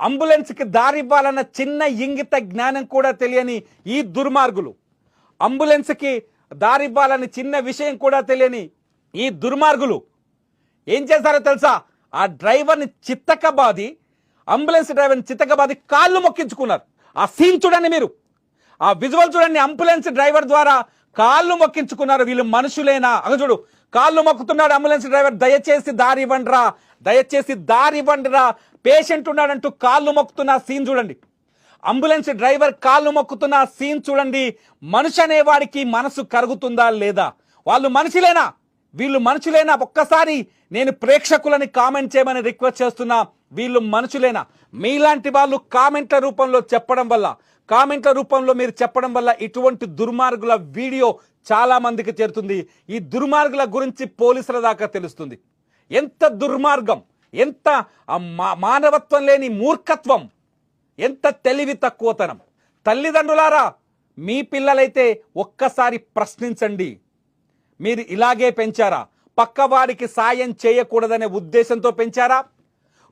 అంబులెన్స్కి దారి ఇవ్వాలన్న చిన్న ఇంగిత జ్ఞానం కూడా తెలియని ఈ దుర్మార్గులు. అంబులెన్స్కి దారి ఇవ్వాలని చిన్న విషయం కూడా తెలియని ఈ దుర్మార్గులు. ఏం చేశారో తెలుసా? ఆ డ్రైవర్ని చిత్తకబాది అంబులెన్స్ డ్రైవర్ని చిత్తకబాది కాళ్ళు మొక్కించుకున్నారు. ఆ సీన్ చూడండి మీరు. ఆ విజువల్ చూడండి అంబులెన్స్ డ్రైవర్ ద్వారా కాళ్ళు మొక్కించుకున్నారు. వీళ్ళు మనుషులేనా? అగ చూడు కాళ్ళు మొక్కుతున్నాడు అంబులెన్స్ డ్రైవర్ దయచేసి దారి ఇవ్వండిరా. దయచేసి దారి ఇవ్వండిరా. పేషెంట్ ఉన్నాడంటూ కాళ్ళు మొక్కుతున్న సీన్ చూడండి. అంబులెన్స్ డ్రైవర్ కాళ్ళు మొక్కుతున్న సీన్ చూడండి. మనిషి అనేవాడికి మనసు కరుగుతుందా లేదా? వాళ్ళు మనుషులేనా? వీళ్ళు మనుషులేనా? ఒక్కసారి నేను ప్రేక్షకులని కామెంట్ చేయమని రిక్వెస్ట్ చేస్తున్నా. వీళ్ళు మనుషులేనా? మీలాంటి వాళ్ళు కామెంట్ల రూపంలో చెప్పడం వల్ల కామెంట్ల రూపంలో మీరు చెప్పడం వల్ల ఇటువంటి దుర్మార్గుల వీడియో చాలా మందికి చేరుతుంది. ఈ దుర్మార్గుల గురించి పోలీసుల దాకా తెలుస్తుంది. ఎంత దుర్మార్గం ఎంత మా- మానవత్వం లేని మూర్ఖత్వం ఎంత తెలివి తక్కువతనం. తల్లిదండ్రులారా మీ పిల్లలైతే ఒక్కసారి ప్రశ్నించండి. మీరు ఇలాగే పెంచారా? పక్కవాడికి సాయం చేయకూడదనే ఉద్దేశంతో పెంచారా?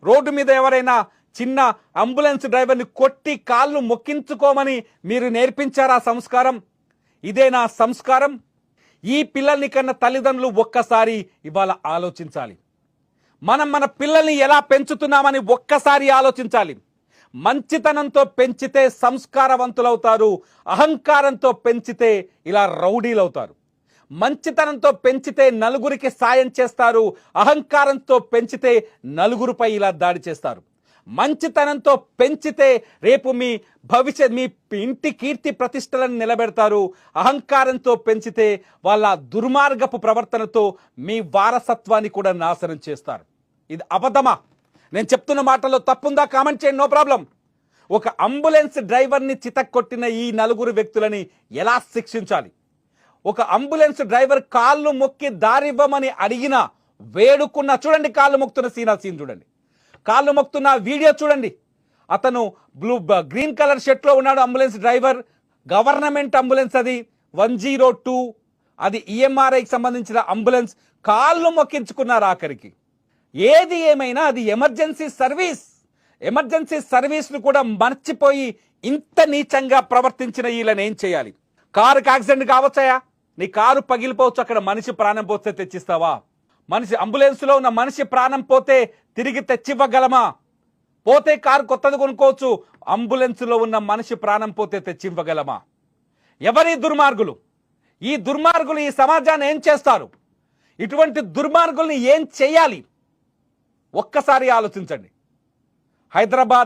రోడ్డు మీద ఎవరైనా చిన్న అంబులెన్స్ డ్రైవర్ని కొట్టి కాళ్ళు మొక్కించుకోమని మీరు నేర్పించారా సంస్కారం? ఇదే నా సంస్కారం. ఈ పిల్లల్ని కన్న తల్లిదండ్రులు ఒక్కసారి ఇవాళ ఆలోచించాలి. మనం మన పిల్లల్ని ఎలా పెంచుతున్నామని ఒక్కసారి ఆలోచించాలి. మంచితనంతో పెంచితే సంస్కారవంతులవుతారు అహంకారంతో పెంచితే ఇలా రౌడీలవుతారు. మంచితనంతో పెంచితే నలుగురికి సాయం చేస్తారు అహంకారంతో పెంచితే నలుగురిపై ఇలా దాడి చేస్తారు. మంచితనంతో పెంచితే రేపు మీ భవిష్యత్ మీ ఇంటి కీర్తి ప్రతిష్టలను నిలబెడతారు అహంకారంతో పెంచితే వాళ్ళ దుర్మార్గపు ప్రవర్తనతో మీ వారసత్వాన్ని కూడా నాశనం చేస్తారు. ఇది అబద్ధమా? నేను చెప్తున్న మాటల్లో తప్పుందా? కామెంట్ చేయండి నో ప్రాబ్లం. ఒక అంబులెన్స్ డ్రైవర్ని చితక్కొట్టిన ఈ నలుగురు వ్యక్తులని ఎలా శిక్షించాలి? ఒక అంబులెన్స్ డ్రైవర్ కాళ్ళు మొక్కి దారివ్వమని అడిగిన వేడుకున్న చూడండి కాళ్ళు మొక్కుతున్న సీనా సీన్ చూడండి. కాళ్ళు మొక్కుతున్న వీడియో చూడండి. అతను బ్లూ గ్రీన్ కలర్ షర్ట్లో ఉన్నాడు అంబులెన్స్ డ్రైవర్. గవర్నమెంట్ అంబులెన్స్ అది. One zero two. అది ఈఎంఆర్ఐకి సంబంధించిన అంబులెన్స్. కాళ్ళు మొక్కించుకున్నారు ఆఖరికి. ఏది ఏమైనా అది ఎమర్జెన్సీ సర్వీస్. ఎమర్జెన్సీ సర్వీస్ను కూడా మర్చిపోయి ఇంత నీచంగా ప్రవర్తించిన వీళ్ళని ఏం చేయాలి? కారుకి యాక్సిడెంట్ కావచ్చాయా? నీ కారు పగిలిపోవచ్చు అక్కడ మనిషి ప్రాణం పోతే తెచ్చిస్తావా? మనిషి అంబులెన్స్లో ఉన్న మనిషి ప్రాణం పోతే తిరిగి తెచ్చివ్వగలమా? పోతే కారు కొత్తది కొనుక్కోవచ్చు అంబులెన్స్లో ఉన్న మనిషి ప్రాణం పోతే తెచ్చివ్వగలమా? ఎవరి దుర్మార్గులు? ఈ దుర్మార్గులు ఈ సమాజాన్ని ఏం చేస్తారు? ఇటువంటి దుర్మార్గుల్ని ఏం చేయాలి? ఒక్కసారి ఆలోచించండి. హైదరాబాద్